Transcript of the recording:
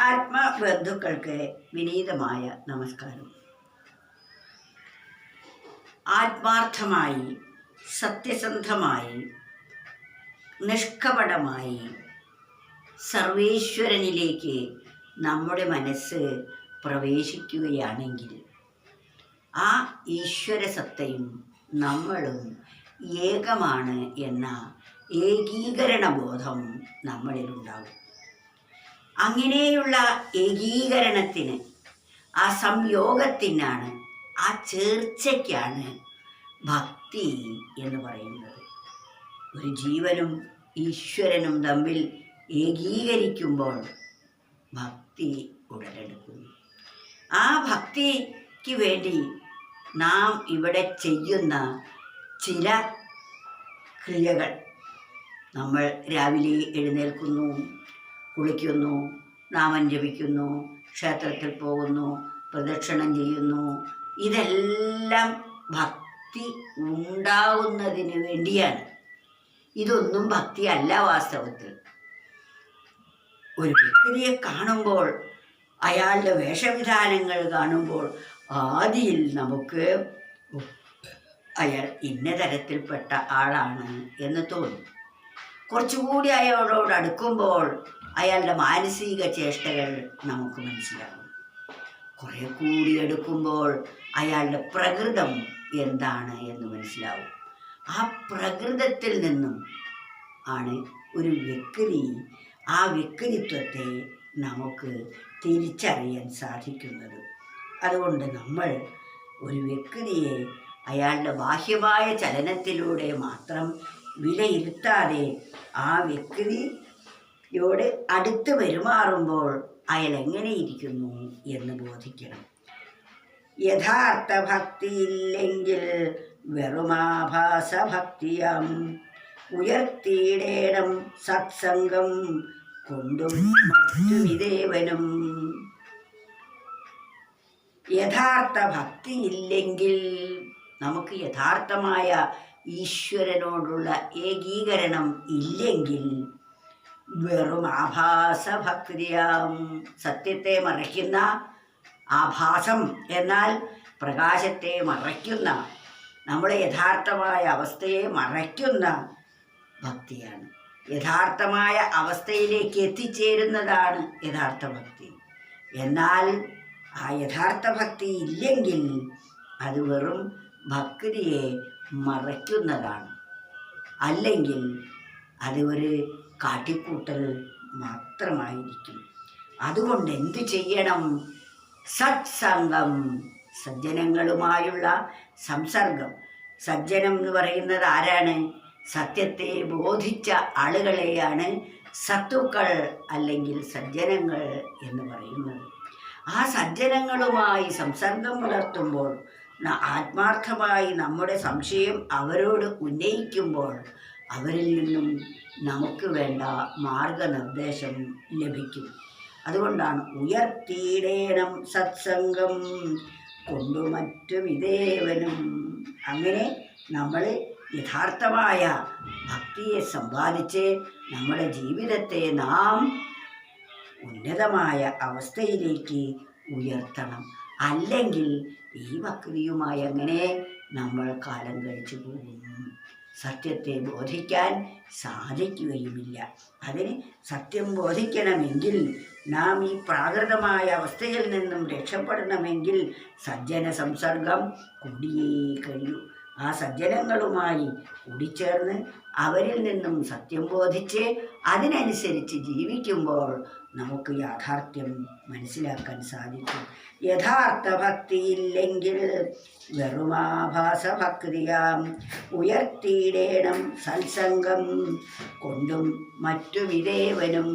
ആത്മബന്ധുക്കൾക്ക് വിനീതമായ നമസ്കാരം. ആത്മാർത്ഥമായി സത്യസന്ധമായി നിഷ്കപടമായി സർവേശ്വരനിലേക്ക് നമ്മുടെ മനസ്സ് പ്രവേശിക്കുകയാണെങ്കിൽ ആ ഈശ്വര സത്തയും നമ്മളും ഏകമാണ് എന്ന ഏകീകരണ ബോധം നമ്മളിലുണ്ടാകും അങ്ങനെയുള്ള ഏകീകരണത്തിന് ആ സംയോഗത്തിനാണ് ആ ചേർച്ചയ്ക്കാണ് ഭക്തി എന്ന് പറയുന്നത്. ഒരു ജീവനും ഈശ്വരനും തമ്മിൽ ഏകീകരിക്കുമ്പോൾ ഭക്തി ഉടലെടുക്കുന്നു. ആ ഭക്തിക്ക് വേണ്ടി നാം ഇവിടെ ചെയ്യുന്ന ചില ക്രിയകൾ നമ്മൾ രാവിലെ എഴുന്നേൽക്കുന്നു കുളിക്കുന്നു നാമം ജപിക്കുന്നു ക്ഷേത്രത്തിൽ പോകുന്നു പ്രദക്ഷിണം ചെയ്യുന്നു. ഇതെല്ലാം ഭക്തി ഉണ്ടാവുന്നതിന് വേണ്ടിയാണ്. ഇതൊന്നും ഭക്തി അല്ല വാസ്തവത്തിൽ. ഒരു വ്യക്തിയെ കാണുമ്പോൾ അയാളുടെ വേഷവിധാനങ്ങൾ കാണുമ്പോൾ ആദിയിൽ നമുക്ക് അയാൾ ഇന്ന തരത്തിൽപ്പെട്ട ആളാണ് എന്ന് തോന്നും. കുറച്ചുകൂടി അയാളോട് അടുക്കുമ്പോൾ അയാളുടെ മാനസിക ചേഷ്ടകൾ നമുക്ക് മനസ്സിലാകും. കുറെ കൂടി എടുക്കുമ്പോൾ അയാളുടെ പ്രകൃതം എന്താണ് എന്ന് മനസ്സിലാവും. ആ പ്രകൃതത്തിൽ നിന്നും ആണ് ഒരു വ്യക്തി ആ വ്യക്തിത്വത്തെ നമുക്ക് തിരിച്ചറിയാൻ സാധിക്കുന്നത്. അതുകൊണ്ട് നമ്മൾ ഒരു വ്യക്തിയെ അയാളുടെ ബാഹ്യമായ ചലനത്തിലൂടെ മാത്രം വിലയിരുത്താതെ ആ വ്യക്തിയോട് അടുത്ത് പെരുമാറുമ്പോൾ അയാൾ എങ്ങനെയിരിക്കുന്നു എന്ന് ബോധിക്കണം. യഥാർത്ഥ ഭക്തിയില്ലെങ്കിൽ വെറുമാഭാസ ഭക്തിയാം ഉയർത്തിയിടേണം സത്സംഗം കൊണ്ടും മറ്റുമിതേവനും. യഥാർത്ഥ ഭക്തിയില്ലെങ്കിൽ നമുക്ക് യഥാർത്ഥമായ ഈശ്വരനോടുള്ള ഏകീകരണം ഇല്ലെങ്കിൽ വെറും ആഭാസ ഭക്തിയാം സത്യത്തെ മറയ്ക്കുന്ന ആഭാസം എന്നാൽ പ്രകാശത്തെ മറയ്ക്കുന്ന നമ്മുടെ യഥാർത്ഥമായ അവസ്ഥയെ മറയ്ക്കുന്ന ഭക്തിയാണ്. യഥാർത്ഥമായ അവസ്ഥയിലേക്ക് എത്തിച്ചേരുന്നതാണ് യഥാർത്ഥ ഭക്തി. എന്നാൽ ആ യഥാർത്ഥ ഭക്തി ഇല്ലെങ്കിൽ അത് വെറും ഭക്തിയെ മറയ്ക്കുന്നതാണ്. അല്ലെങ്കിൽ അത് ഒരു കാട്ടിക്കൂട്ടൽ മാത്രമായിരിക്കും. അതുകൊണ്ട് എന്തു ചെയ്യണം? സത്സംഗം സജ്ജനങ്ങളുമായുള്ള സംസർഗം. സജ്ജനം എന്ന് പറയുന്നത് ആരാണ്? സത്യത്തെ ബോധിച്ച ആളുകളെയാണ് സത്തുക്കൾ അല്ലെങ്കിൽ സജ്ജനങ്ങൾ എന്ന് പറയുന്നത്. ആ സജ്ജനങ്ങളുമായി സംസർഗം പുലർത്തുമ്പോൾ ആത്മാർത്ഥമായി നമ്മുടെ സംശയം അവരോട് ഉന്നയിക്കുമ്പോൾ അവരിൽ നിന്നും നമുക്ക് വേണ്ട മാർഗനിർദ്ദേശം ലഭിക്കും. അതുകൊണ്ടാണ് ഉയർത്തിയിടേണം സത്സംഗം കൊണ്ടു മറ്റും ഇതേവനും. അങ്ങനെ നമ്മൾ യഥാർത്ഥമായ ഭക്തിയെ സമ്പാദിച്ച് നമ്മുടെ ജീവിതത്തെ നാം ഉന്നതമായ അവസ്ഥയിലേക്ക് ഉയർത്തണം. അല്ലെങ്കിൽ ഈ ഭക്തിയുമായി അങ്ങനെ നമ്മൾ കാലം കഴിച്ചു പോകും. സത്യത്തെ ബോധിക്കാൻ സാധിക്കുകയുമില്ല. അതിന് സത്യം ബോധിക്കണമെങ്കിൽ നാം ഈ പ്രാകൃതമായ അവസ്ഥയിൽ നിന്നും രക്ഷപ്പെടണമെങ്കിൽ സജ്ജന സംസർഗം കൂടിയേ കഴിയൂ. ആ സജ്ജനങ്ങളുമായി കൂടിച്ചേർന്ന് അവരിൽ നിന്നും സത്യം ബോധിച്ച് അതിനനുസരിച്ച് ജീവിക്കുമ്പോൾ നമുക്ക് യാഥാർത്ഥ്യം മനസ്സിലാക്കാൻ സാധിക്കും യഥാർത്ഥ ഭക്തിയില്ലെങ്കിൽ വെറുമാഭാസ ഭക്തിയാം ഉയർത്തിയിടേണം സത്സംഗം കൊണ്ടും മറ്റുമിതേവനും